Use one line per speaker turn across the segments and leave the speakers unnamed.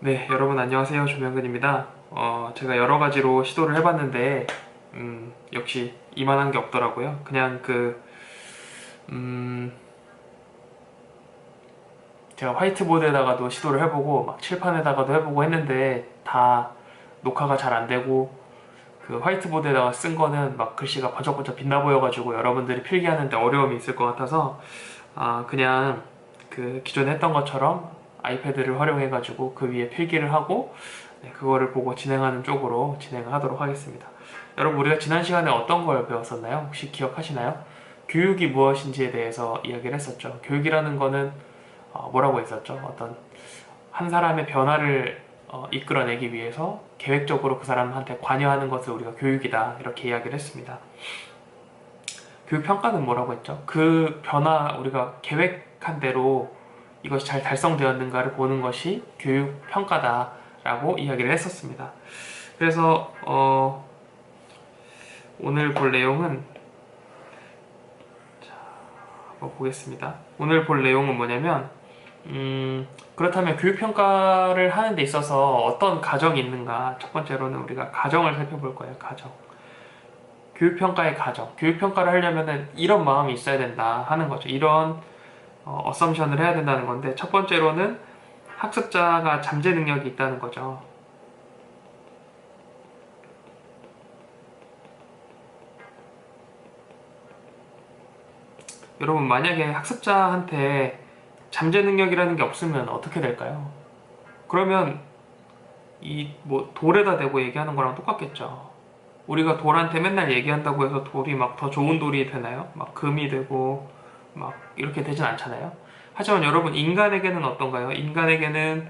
네, 여러분 안녕하세요. 조명근입니다. 어, 제가 여러 가지로 시도를 해봤는데, 음, 역시 이만한 게 없더라고요. 그냥 그, 음, 제가 화이트보드에다가도 시도를 해보고, 막 칠판에다가도 해보고 했는데, 다 녹화가 잘 안 되고, 그 화이트보드에다가 쓴 거는 막 글씨가 번쩍번쩍 빛나 보여가지고 여러분들이 필기하는데 어려움이 있을 것 같아서, 아, 그냥 그 기존에 했던 것처럼 아이패드를 활용해 가지고 그 위에 필기를 하고 네, 그거를 보고 진행하는 쪽으로 진행을 하도록 하겠습니다. 여러분 우리가 지난 시간에 어떤 걸 배웠었나요? 혹시 기억하시나요? 교육이 무엇인지에 대해서 이야기를 했었죠. 교육이라는 거는 어, 뭐라고 했었죠? 어떤 한 사람의 변화를 어, 이끌어내기 위해서 계획적으로 그 사람한테 관여하는 것을 우리가 교육이다 이렇게 이야기를 했습니다. 교육 평가는 뭐라고 했죠? 그 변화 우리가 계획한 대로 이것이 잘 달성되었는가를 보는 것이 교육 평가다라고 이야기를 했었습니다. 그래서 어, 오늘 볼 내용은 자, 한번 보겠습니다. 오늘 볼 내용은 뭐냐면 음, 그렇다면 교육 평가를 하는 데 있어서 어떤 가정이 있는가? 첫 번째로는 우리가 가정을 살펴볼 거예요. 가정. 교육 평가의 가정. 교육 평가를 하려면은 이런 마음이 있어야 된다 하는 거죠. 이런 어, 어썸션을 해야 된다는 건데 첫 번째로는 학습자가 잠재 능력이 있다는 거죠. 여러분 만약에 학습자한테 잠재 능력이라는 게 없으면 어떻게 될까요? 그러면 이 뭐 돌에다 대고 얘기하는 거랑 똑같겠죠. 우리가 돌한테 맨날 얘기한다고 해서 돌이 막 더 좋은 돌이 되나요? 막 금이 되고 막 이렇게 되진 않잖아요. 하지만 여러분 인간에게는 어떤가요? 인간에게는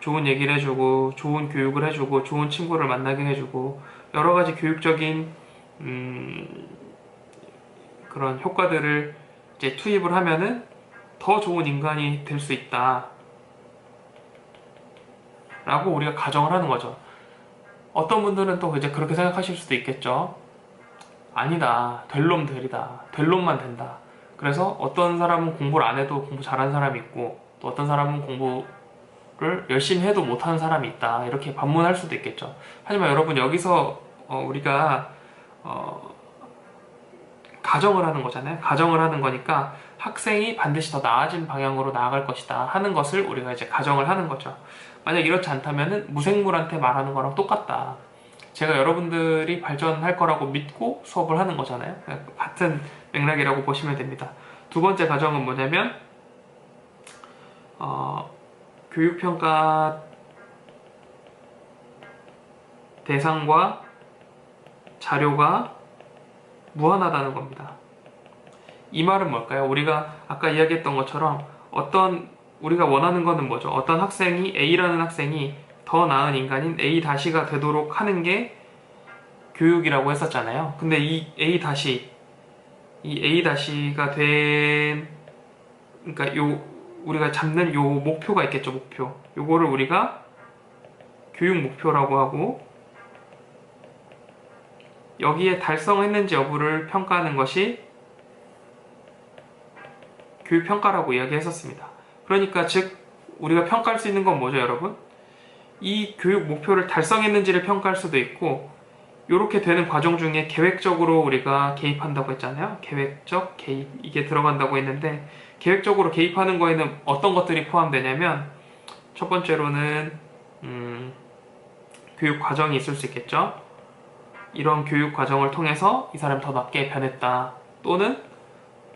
좋은 얘기를 해주고 좋은 교육을 해주고 좋은 친구를 만나게 해주고 여러 가지 교육적인 음, 그런 효과들을 이제 투입을 하면은 더 좋은 인간이 될 수 있다. 라고 우리가 가정을 하는 거죠. 어떤 분들은 또 이제 그렇게 생각하실 수도 있겠죠. 아니다. 될 놈 되리다. 될 놈만 된다. 그래서 어떤 사람은 공부를 안 해도 공부 잘하는 사람이 있고 또 어떤 사람은 공부를 열심히 해도 못하는 사람이 있다. 이렇게 반문할 수도 있겠죠. 하지만 여러분 여기서 어, 우리가 어, 가정을 하는 거잖아요. 가정을 하는 거니까 학생이 반드시 더 나아진 방향으로 나아갈 것이다 하는 것을 우리가 이제 가정을 하는 거죠. 만약 이렇지 않다면 무생물한테 말하는 거랑 똑같다. 제가 여러분들이 발전할 거라고 믿고 수업을 하는 거잖아요. 같은 맥락이라고 보시면 됩니다. 두 번째 가정은 뭐냐면 어, 교육평가 대상과 자료가 무한하다는 겁니다. 이 말은 뭘까요? 우리가 아까 이야기했던 것처럼 어떤 우리가 원하는 것은 뭐죠? 어떤 학생이 A라는 학생이 더 나은 인간인 A-가 되도록 하는 게 교육이라고 했었잖아요. 근데 이 A- 이 A-가 된 그러니까 요 우리가 잡는 요 목표가 있겠죠, 목표. 요거를 우리가 교육 목표라고 하고 여기에 달성했는지 여부를 평가하는 것이 교육 평가라고 이야기했었습니다. 그러니까 즉 우리가 평가할 수 있는 건 뭐죠, 여러분? 이 교육 목표를 달성했는지를 평가할 수도 있고 이렇게 되는 과정 중에 계획적으로 우리가 개입한다고 했잖아요. 계획적 개입 이게 들어간다고 했는데 계획적으로 개입하는 거에는 어떤 것들이 포함되냐면 첫 번째로는 음, 교육 과정이 있을 수 있겠죠. 이런 교육 과정을 통해서 이 사람 더 낫게 변했다. 또는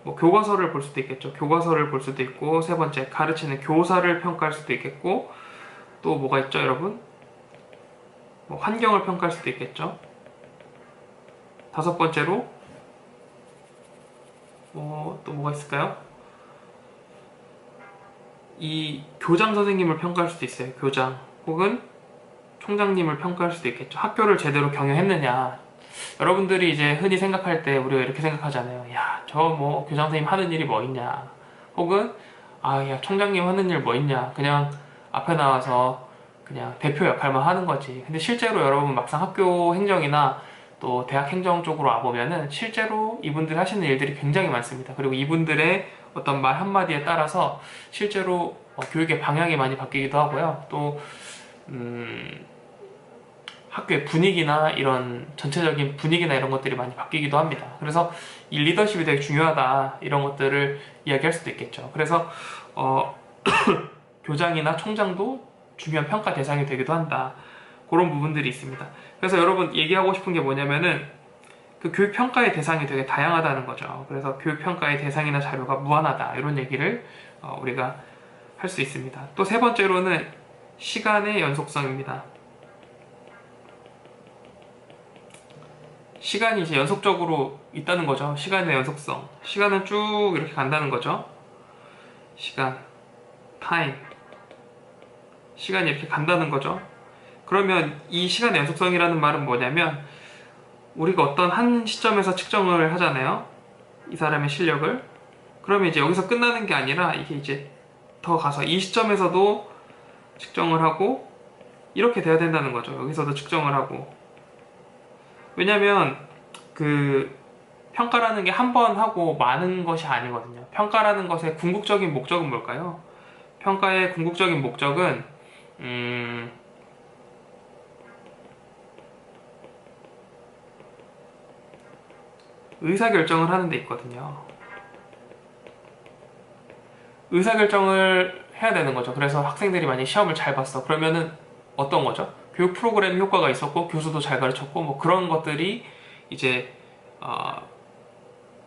뭐 교과서를 볼 수도 있겠죠. 교과서를 볼 수도 있고 세 번째 가르치는 교사를 평가할 수도 있겠고 또 뭐가 있죠, 여러분? 뭐 환경을 평가할 수도 있겠죠. 다섯 번째로 어, 또 뭐가 있을까요? 이 교장 선생님을 평가할 수도 있어요. 교장 혹은 총장님을 평가할 수도 있겠죠. 학교를 제대로 경영했느냐. 여러분들이 이제 흔히 생각할 때 우리가 이렇게 생각하잖아요. 야, 저 뭐 교장 선생님 하는 일이 뭐 있냐. 혹은 아, 야, 총장님 하는 일 뭐 있냐. 그냥 앞에 나와서 그냥 대표 역할만 하는 거지. 근데 실제로 여러분 막상 학교 행정이나 또 대학 행정 쪽으로 와보면은 실제로 이분들이 하시는 일들이 굉장히 많습니다. 그리고 이분들의 어떤 말 한마디에 따라서 실제로 어, 교육의 방향이 많이 바뀌기도 하고요. 또 음, 학교의 분위기나 이런 전체적인 분위기나 이런 것들이 많이 바뀌기도 합니다. 그래서 이 리더십이 되게 중요하다 이런 것들을 이야기할 수도 있겠죠. 그래서 어, 교장이나 총장도 중요한 평가 대상이 되기도 한다. 그런 부분들이 있습니다. 그래서 여러분 얘기하고 싶은 게 뭐냐면은 그 교육 평가의 대상이 되게 다양하다는 거죠. 그래서 교육 평가의 대상이나 자료가 무한하다 이런 얘기를 어, 우리가 할 수 있습니다. 또 세 번째로는 시간의 연속성입니다. 시간이 이제 연속적으로 있다는 거죠. 시간의 연속성. 시간은 쭉 이렇게 간다는 거죠. 시간, 타임. 시간이 이렇게 간다는 거죠. 그러면 이 시간의 연속성이라는 말은 뭐냐면 우리가 어떤 한 시점에서 측정을 하잖아요. 이 사람의 실력을. 그러면 이제 여기서 끝나는 게 아니라 이게 이제 더 가서 이 시점에서도 측정을 하고 이렇게 돼야 된다는 거죠. 여기서도 측정을 하고. 왜냐면 그 평가라는 게 한 번 하고 많은 것이 아니거든요. 평가라는 것의 궁극적인 목적은 뭘까요? 평가의 궁극적인 목적은 음, 의사결정을 하는 데 있거든요. 의사결정을 해야 되는 거죠. 그래서 학생들이 만약 시험을 잘 봤어. 그러면은 어떤 거죠? 교육 프로그램 효과가 있었고 교수도 잘 가르쳤고 뭐 그런 것들이 이제 어,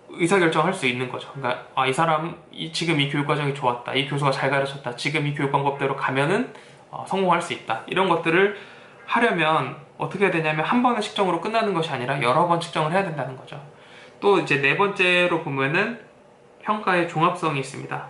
의사결정할 수 있는 거죠. 그러니까 아, 이 사람 이, 지금 이 교육 과정이 좋았다. 이 교수가 잘 가르쳤다. 지금 이 교육 방법대로 가면은 어, 성공할 수 있다. 이런 것들을 하려면 어떻게 해야 되냐면 한 번의 측정으로 끝나는 것이 아니라 여러 번 측정을 해야 된다는 거죠. 또 이제 네 번째로 보면은 평가의 종합성이 있습니다.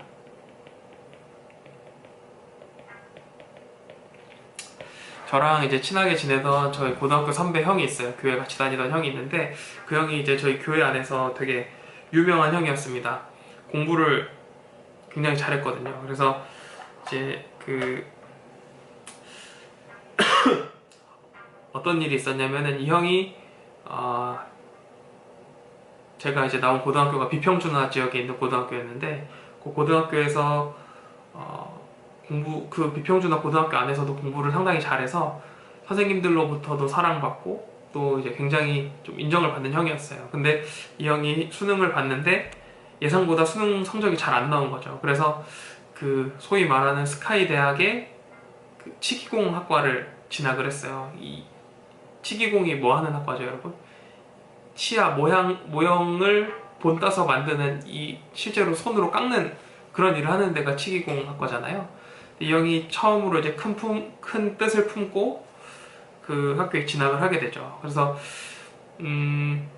저랑 이제 친하게 지내던 저희 고등학교 선배 형이 있어요. 교회 같이 다니던 형이 있는데 그 형이 이제 저희 교회 안에서 되게 유명한 형이었습니다. 공부를 굉장히 잘했거든요. 그래서 이제 그 어떤 일이 있었냐면은 이 형이 어 제가 이제 나온 고등학교가 비평준화 지역에 있는 고등학교였는데 그 고등학교에서 어 공부 그 비평준화 고등학교 안에서도 공부를 상당히 잘해서 선생님들로부터도 사랑받고 또 이제 굉장히 좀 인정을 받는 형이었어요. 근데 이 형이 수능을 봤는데 예상보다 수능 성적이 잘 안 나온 거죠. 그래서 그 소위 말하는 스카이 대학의 그 치기공 학과를 진학을 했어요. 이 치기공이 뭐 하는 학과죠, 여러분? 치아 모양 모형을 본따서 만드는 이 실제로 손으로 깎는 그런 일을 하는 데가 치기공 학과잖아요. 이 형이 처음으로 이제 큰, 품, 큰 뜻을 품고 그 학교에 진학을 하게 되죠. 그래서 음,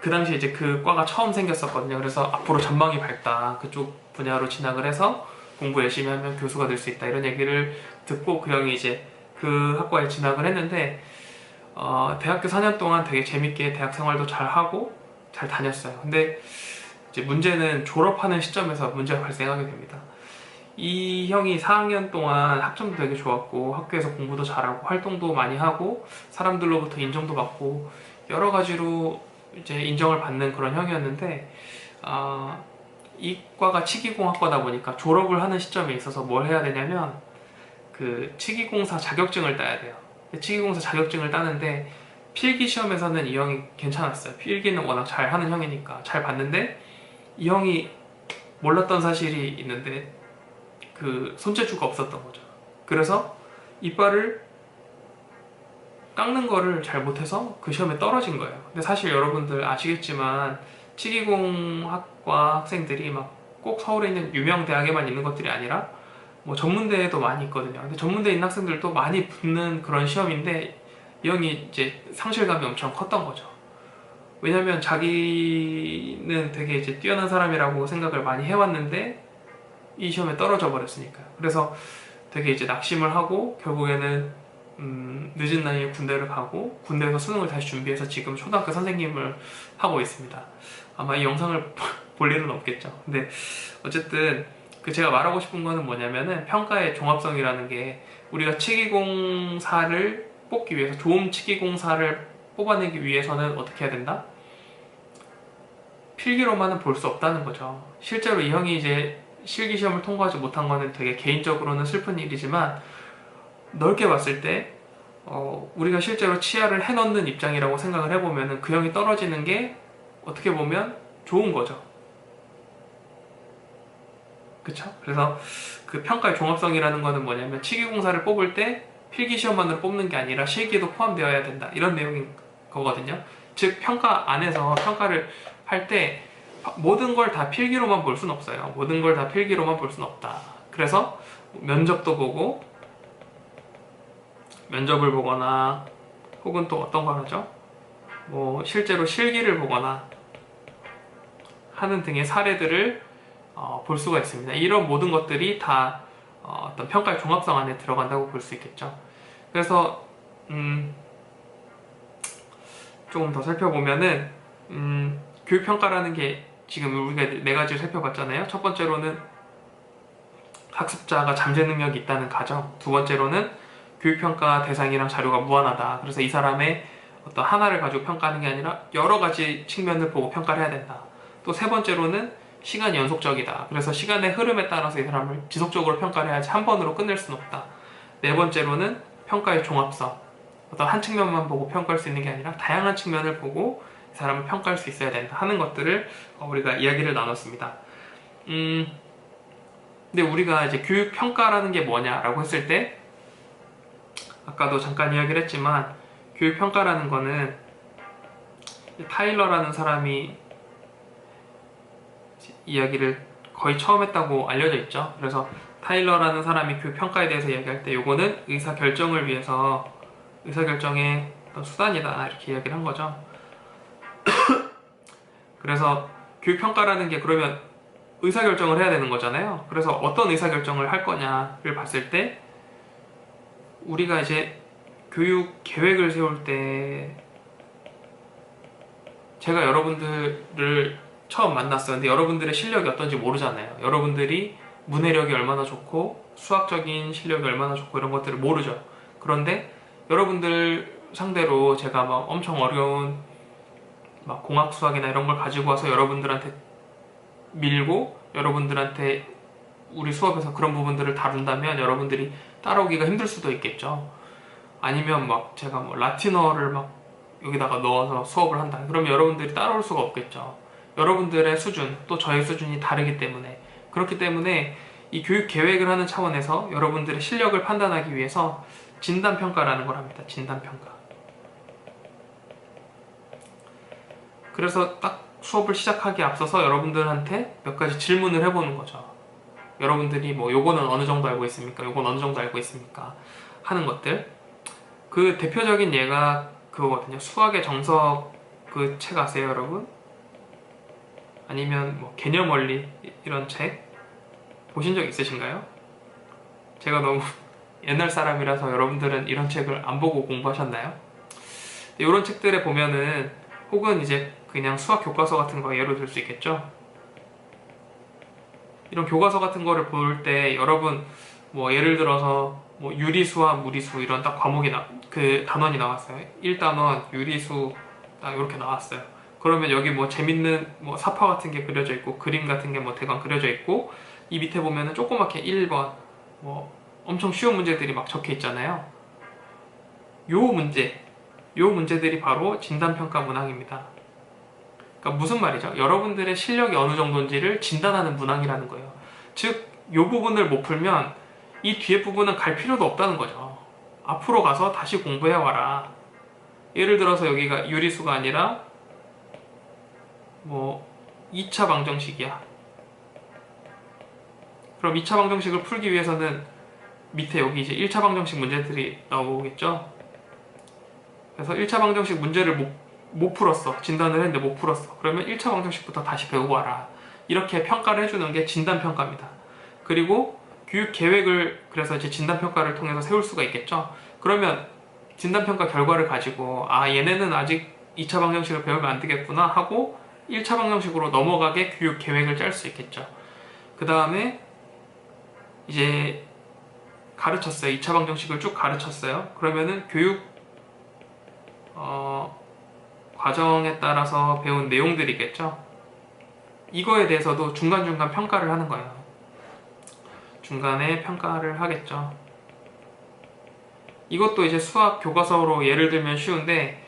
그 당시 이제 그 과가 처음 생겼었거든요. 그래서 앞으로 전망이 밝다. 그쪽 분야로 진학을 해서 공부 열심히 하면 교수가 될 수 있다. 이런 얘기를 듣고 그 형이 이제 그 학과에 진학을 했는데 어, 대학교 4년 동안 되게 재밌게 대학 생활도 잘 하고 잘 다녔어요. 근데 이제 문제는 졸업하는 시점에서 문제가 발생하게 됩니다. 이 형이 4학년 동안 학점도 되게 좋았고 학교에서 공부도 잘하고 활동도 많이 하고 사람들로부터 인정도 받고 여러 가지로 이제 인정을 받는 그런 형이었는데 어, 이과가 치기공학과다 보니까 졸업을 하는 시점에 있어서 뭘 해야 되냐면 그 치기공사 자격증을 따야 돼요. 치기공사 자격증을 따는데 필기 시험에서는 이 형이 괜찮았어요. 필기는 워낙 잘 하는 형이니까 잘 봤는데 이 형이 몰랐던 사실이 있는데 그 손재주가 없었던 거죠. 그래서 이빨을 깎는 거를 잘 못해서 그 시험에 떨어진 거예요. 근데 사실 여러분들 아시겠지만 치기공학과 학생들이 막 꼭 서울에 있는 유명 대학에만 있는 것들이 아니라 뭐 전문대에도 많이 있거든요. 근데 전문대에 있는 학생들도 많이 붙는 그런 시험인데 이 형이 이제 상실감이 엄청 컸던 거죠. 왜냐면 자기는 되게 이제 뛰어난 사람이라고 생각을 많이 해왔는데 이 시험에 떨어져 버렸으니까요. 그래서 되게 이제 낙심을 하고 결국에는 음, 늦은 나이에 군대를 가고 군대에서 수능을 다시 준비해서 지금 초등학교 선생님을 하고 있습니다. 아마 이 영상을 볼 일은 없겠죠. 근데 어쨌든 그 제가 말하고 싶은 거는 뭐냐면은 평가의 종합성이라는 게 우리가 치기공사를 뽑기 위해서 좋은 치기공사를 뽑아내기 위해서는 어떻게 해야 된다? 필기로만은 볼 수 없다는 거죠. 실제로 이 형이 이제 실기 시험을 통과하지 못한 거는 되게 개인적으로는 슬픈 일이지만 넓게 봤을 때 어, 우리가 실제로 치아를 해넣는 입장이라고 생각을 해보면 그 형이 떨어지는 게 어떻게 보면 좋은 거죠. 그쵸? 그래서 그 평가의 종합성이라는 거는 뭐냐면 치기공사를 뽑을 때 필기시험만으로 뽑는 게 아니라 실기도 포함되어야 된다. 이런 내용인 거거든요. 즉, 평가 안에서 평가를 할 때 모든 걸 다 필기로만 볼 수는 없어요. 모든 걸 다 필기로만 볼 수는 없다. 그래서 면접도 보고 면접을 보거나 혹은 또 어떤 걸 하죠? 뭐 실제로 실기를 보거나 하는 등의 사례들을 어, 볼 수가 있습니다. 이런 모든 것들이 다 어, 떤 평가의 종합성 안에 들어간다고 볼 수 있겠죠. 그래서 음, 조금 더 살펴보면은 음, 교육 평가라는 게 지금 우리가 네 가지를 살펴봤잖아요. 첫 번째로는 학습자가 잠재 능력이 있다는 가정. 두 번째로는 교육 평가 대상이랑 자료가 무한하다. 그래서 이 사람의 어떤 하나를 가지고 평가하는 게 아니라 여러 가지 측면을 보고 평가를 해야 된다. 또 세 번째로는 시간이 연속적이다. 그래서 시간의 흐름에 따라서 이 사람을 지속적으로 평가를 해야지 한 번으로 끝낼 수는 없다. 네 번째로는 평가의 종합성. 어떤 한 측면만 보고 평가할 수 있는 게 아니라 다양한 측면을 보고 이 사람을 평가할 수 있어야 된다 하는 것들을 어, 우리가 이야기를 나눴습니다. 음, 근데 우리가 이제 교육 평가라는 게 뭐냐라고 했을 때 아까도 잠깐 이야기를 했지만 교육 평가라는 거는 타일러라는 사람이 이야기를 거의 처음 했다고 알려져 있죠. 그래서 타일러라는 사람이 교육 평가에 대해서 이야기할 때 요거는 의사 결정을 위해서 의사 결정의 어떤 수단이다 이렇게 이야기를 한 거죠. 그래서 교육 평가라는 게 그러면 의사 결정을 해야 되는 거잖아요. 그래서 어떤 의사 결정을 할 거냐를 봤을 때 우리가 이제 교육 계획을 세울 때 제가 여러분들을 처음 만났어요. 근데 여러분들의 실력이 어떤지 모르잖아요. 여러분들이 문해력이 얼마나 좋고 수학적인 실력이 얼마나 좋고 이런 것들을 모르죠. 그런데 여러분들 상대로 제가 막 엄청 어려운 막 공학 수학이나 이런 걸 가지고 와서 여러분들한테 밀고 여러분들한테 우리 수업에서 그런 부분들을 다룬다면 여러분들이 따라오기가 힘들 수도 있겠죠. 아니면 막 제가 뭐 라틴어를 막 여기다가 넣어서 수업을 한다. 그러면 여러분들이 따라올 수가 없겠죠. 여러분들의 수준 또 저의 수준이 다르기 때문에 그렇기 때문에 이 교육 계획을 하는 차원에서 여러분들의 실력을 판단하기 위해서 진단 평가라는 걸 합니다. 진단 평가. 그래서 딱 수업을 시작하기 앞서서 여러분들한테 몇 가지 질문을 해보는 거죠. 여러분들이 뭐 요거는 어느 정도 알고 있습니까? 요건 어느 정도 알고 있습니까? 하는 것들. 그 대표적인 예가 그거거든요. 수학의 정석 그 책 아세요, 여러분? 아니면 뭐 개념 원리 이런 책 보신 적 있으신가요? 제가 너무 옛날 사람이라서 여러분들은 이런 책을 안 보고 공부하셨나요? 이런 책들에 보면은 혹은 이제 그냥 수학 교과서 같은 거 예로 들 수 있겠죠. 이런 교과서 같은 거를 볼 때 여러분 뭐 예를 들어서 뭐 유리수와 무리수 이런 딱 과목이 나, 그 단원이 나왔어요. 1단원 유리수 딱 이렇게 나왔어요. 그러면 여기 뭐 재밌는 뭐 사파 같은 게 그려져 있고 그림 같은 게 뭐 대강 그려져 있고 이 밑에 보면은 조그맣게 1번 뭐 엄청 쉬운 문제들이 막 적혀 있잖아요. 요 문제, 요 문제들이 바로 진단평가 문항입니다. 그러니까 무슨 말이죠? 여러분들의 실력이 어느 정도인지를 진단하는 문항이라는 거예요. 즉, 요 부분을 못 풀면 이 뒤에 부분은 갈 필요도 없다는 거죠. 앞으로 가서 다시 공부해와라. 예를 들어서 여기가 유리수가 아니라 뭐 2차 방정식이야. 그럼 2차 방정식을 풀기 위해서는 밑에 여기 이제 1차 방정식 문제들이 나오겠죠? 그래서 1차 방정식 문제를 못, 못 풀었어. 진단을 했는데 못 풀었어. 그러면 1차 방정식부터 다시 배우고 와라. 이렇게 평가를 해주는 게 진단평가입니다. 그리고 교육 계획을 그래서 이제 진단평가를 통해서 세울 수가 있겠죠? 그러면 진단평가 결과를 가지고 아 얘네는 아직 2차 방정식을 배우면 안 되겠구나 하고 1차 방정식으로 넘어가게 교육 계획을 짤 수 있겠죠. 그 다음에 이제 가르쳤어요. 2차 방정식을 쭉 가르쳤어요. 그러면은 교육 어, 과정에 따라서 배운 내용들이겠죠. 이거에 대해서도 중간중간 평가를 하는 거예요. 중간에 평가를 하겠죠. 이것도 이제 수학 교과서로 예를 들면 쉬운데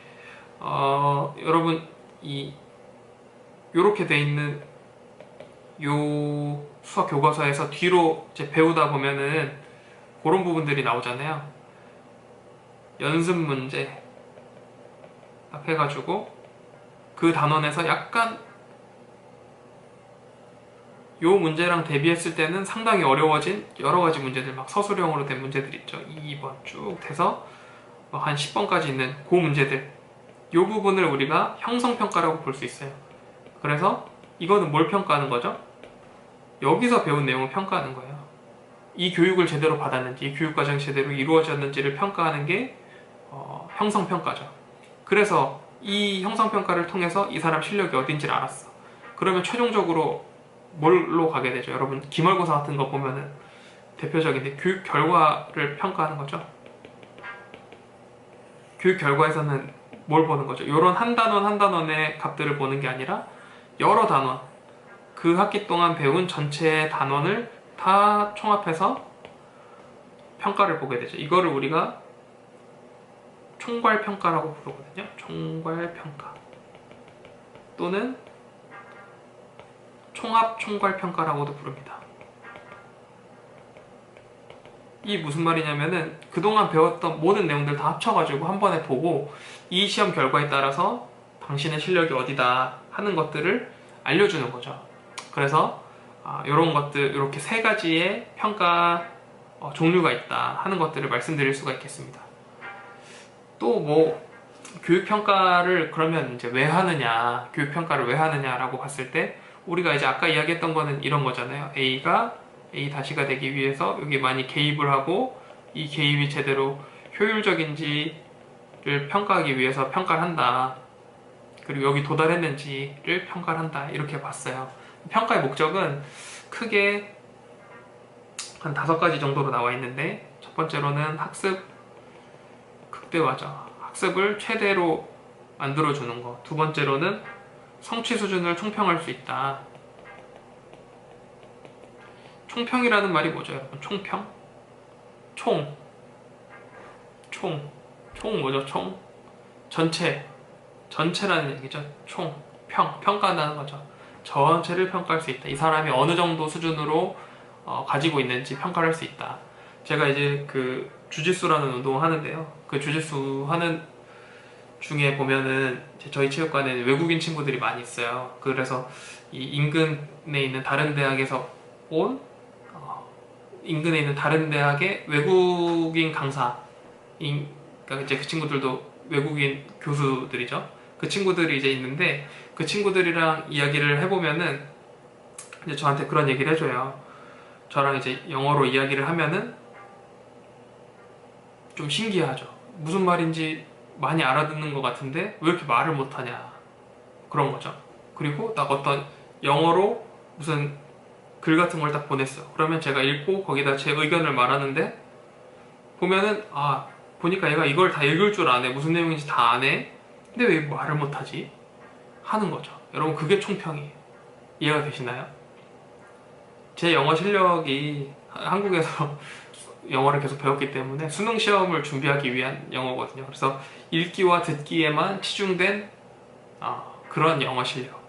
어, 여러분 이 요렇게 돼 있는 요 수학 교과서에서 뒤로 이제 배우다 보면은 그런 부분들이 나오잖아요. 연습 문제 딱 해가지고 그 단원에서 약간 요 문제랑 대비했을 때는 상당히 어려워진 여러 가지 문제들 막 서술형으로 된 문제들 있죠. 2번 쭉 돼서 막한 10번까지 있는 그 문제들 요 부분을 우리가 형성평가라고 볼 수 있어요. 그래서 이거는 뭘 평가하는 거죠? 여기서 배운 내용을 평가하는 거예요. 이 교육을 제대로 받았는지, 이 교육 과정이 제대로 이루어졌는지를 평가하는 게 어, 형성평가죠. 그래서 이 형성평가를 통해서 이 사람 실력이 어딘지를 알았어. 그러면 최종적으로 뭘로 가게 되죠? 여러분 기말고사 같은 거 보면은 대표적인데 교육 결과를 평가하는 거죠. 교육 결과에서는 뭘 보는 거죠? 이런 한 단원 한 단원의 값들을 보는 게 아니라 여러 단원 그 학기 동안 배운 전체 단원을 다 총합해서 평가를 보게 되죠. 이거를 우리가 총괄 평가라고 부르거든요. 총괄 평가 또는 총합 총괄 평가라고도 부릅니다. 이 무슨 말이냐면은 그동안 배웠던 모든 내용들 다 합쳐가지고 한 번에 보고 이 시험 결과에 따라서 당신의 실력이 어디다 하는 것들을 알려주는 거죠. 그래서 이런 것들 이렇게 세 가지의 평가 어, 종류가 있다 하는 것들을 말씀드릴 수가 있겠습니다. 또 뭐 교육 평가를 그러면 이제 왜 하느냐, 교육 평가를 왜 하느냐라고 봤을 때 우리가 이제 아까 이야기했던 거는 이런 거잖아요. A가 A 다시가 되기 위해서 여기 많이 개입을 하고 이 개입이 제대로 효율적인지를 평가하기 위해서 평가를 한다. 그리고 여기 도달했는지를 평가를 한다. 이렇게 봤어요. 평가의 목적은 크게 한 다섯 가지 정도로 나와 있는데 첫 번째로는 학습 극대화죠. 학습을 최대로 만들어주는 거. 두 번째로는 성취 수준을 총평할 수 있다. 총평이라는 말이 뭐죠, 여러분? 총평? 총. 총. 총 뭐죠, 총? 전체. 전체라는 얘기죠. 총. 평. 평가한다는 거죠. 전체를 평가할 수 있다. 이 사람이 어느 정도 수준으로 어, 가지고 있는지 평가를 할수 있다. 제가 이제 그 주짓수라는 운동을 하는데요. 그 주짓수 하는 중에 보면은 저희 체육관에 외국인 친구들이 많이 있어요. 그래서 이 인근에 있는 다른 대학에서 온 어, 인근에 있는 다른 대학의 외국인 강사, 인, 그러니까 이제 그 친구들도 외국인 교수들이죠. 그 친구들이 이제 있는데 그 친구들이랑 이야기를 해보면은 이제 저한테 그런 얘기를 해줘요. 저랑 이제 영어로 이야기를 하면은 좀 신기하죠. 무슨 말인지 많이 알아듣는 것 같은데 왜 이렇게 말을 못하냐 그런 거죠. 그리고 딱 어떤 영어로 무슨 글 같은 걸 딱 보냈어. 그러면 제가 읽고 거기다 제 의견을 말하는데 보면은 아 보니까 얘가 이걸 다 읽을 줄 아네 무슨 내용인지 다 아네 근데 왜 말을 못하지 하는 거죠. 여러분 그게 총평이에요. 이해가 되시나요? 제 영어 실력이 한국에서 영어를 계속 배웠기 때문에 수능 시험을 준비하기 위한 영어거든요. 그래서 읽기와 듣기에만 치중된 어, 그런 영어 실력.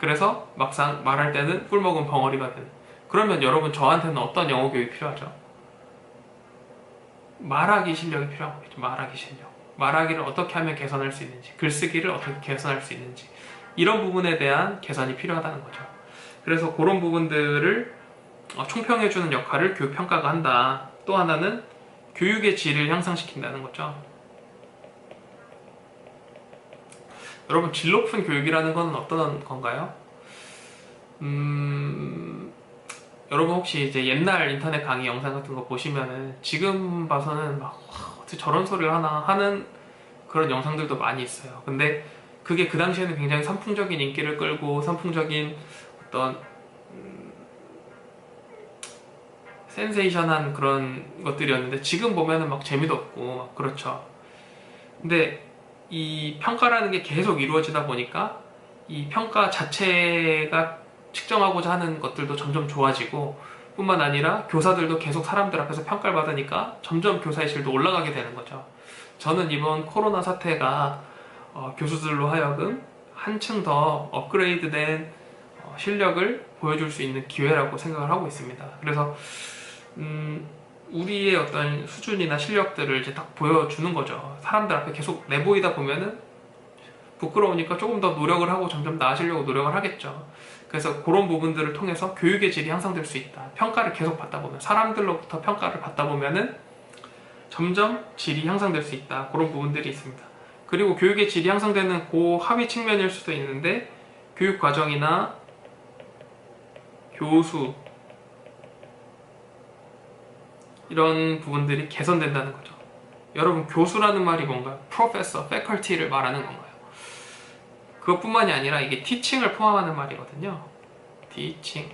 그래서 막상 말할 때는 꿀먹은 벙어리가 되는. 그러면 여러분 저한테는 어떤 영어 교육이 필요하죠? 말하기 실력이 필요한 거겠죠. 말하기 실력. 말하기를 어떻게 하면 개선할 수 있는지, 글쓰기를 어떻게 개선할 수 있는지 이런 부분에 대한 개선이 필요하다는 거죠. 그래서 그런 부분들을 어, 총평해주는 역할을 교육평가가 한다. 또 하나는 교육의 질을 향상시킨다는 거죠. 여러분 질 높은 교육이라는 건 어떤 건가요? 음, 여러분 혹시 이제 옛날 인터넷 강의 영상 같은 거 보시면은 지금 봐서는 막 와, 어떻게 저런 소리를 하나 하는 그런 영상들도 많이 있어요. 근데 그게 그 당시에는 굉장히 선풍적인 인기를 끌고 선풍적인 어떤 음, 센세이션한 그런 것들이었는데 지금 보면은 막 재미도 없고 막 그렇죠. 근데 이 평가라는 게 계속 이루어지다 보니까 이 평가 자체가 측정하고자 하는 것들도 점점 좋아지고 뿐만 아니라 교사들도 계속 사람들 앞에서 평가를 받으니까 점점 교사의 질도 올라가게 되는 거죠. 저는 이번 코로나 사태가 어, 교수들로 하여금 한층 더 업그레이드된 어, 실력을 보여줄 수 있는 기회라고 생각을 하고 있습니다. 그래서 음, 우리의 어떤 수준이나 실력들을 이제 딱 보여주는 거죠. 사람들 앞에 계속 내보이다 보면은 부끄러우니까 조금 더 노력을 하고 점점 나아지려고 노력을 하겠죠. 그래서 그런 부분들을 통해서 교육의 질이 향상될 수 있다. 평가를 계속 받다 보면 사람들로부터 평가를 받다 보면은 점점 질이 향상될 수 있다. 그런 부분들이 있습니다. 그리고 교육의 질이 향상되는 고 하위 측면일 수도 있는데 교육 과정이나 교수 이런 부분들이 개선된다는 거죠. 여러분 교수라는 말이 뭔가요? 프로페서, 패컬티를 말하는 건가요? 그것뿐만이 아니라 이게 티칭을 포함하는 말이거든요. 티칭.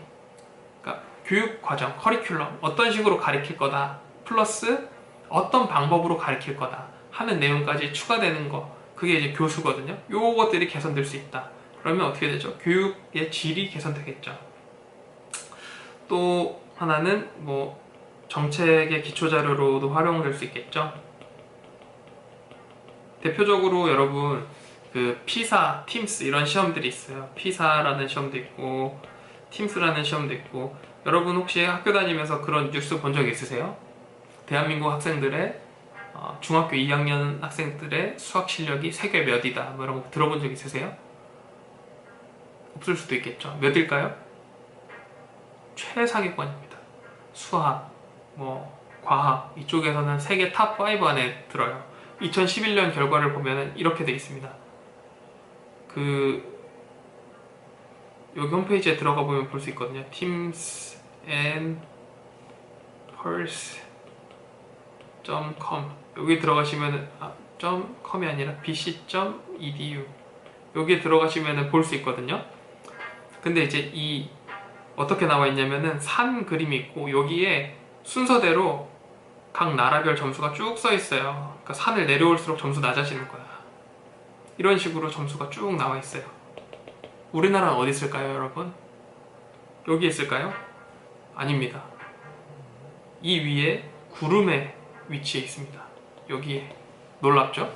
그러니까 교육 과정, 커리큘럼 어떤 식으로 가르칠 거다. 플러스 어떤 방법으로 가르칠 거다. 하는 내용까지 추가되는 거. 그게 이제 교수거든요. 요것들이 개선될 수 있다. 그러면 어떻게 되죠? 교육의 질이 개선되겠죠. 또 하나는 뭐 정책의 기초 자료로도 활용될 수 있겠죠. 대표적으로 여러분 그 피사, 팀스 이런 시험들이 있어요. 피사라는 시험도 있고 팀스라는 시험도 있고 여러분 혹시 학교 다니면서 그런 뉴스 본 적 있으세요? 대한민국 학생들의 어, 중학교 2학년 학생들의 수학 실력이 세계 몇이다 뭐 이런 거 들어본 적 있으세요? 없을 수도 있겠죠. 몇일까요? 최상위권입니다. 수학, 뭐 과학 이쪽에서는 세계 탑5 안에 들어요. 2011년 결과를 보면 이렇게 돼 있습니다. 그 여기 홈페이지에 들어가 보면 볼 수 있거든요. Teams and Pulse.com 여기 들어가시면은 아, .com이 아니라 bc.edu 여기에 들어가시면은 볼수 있거든요. 근데 이제 이 어떻게 나와 있냐면은 산 그림이 있고 여기에 순서대로 각 나라별 점수가 쭉 써 있어요. 그러니까 산을 내려올수록 점수 낮아지는 거야. 이런 식으로 점수가 쭉 나와 있어요. 우리나라는 어디 있을까요, 여러분? 여기 있을까요? 아닙니다. 이 위에 구름에 위치해 있습니다. 여기에 놀랍죠?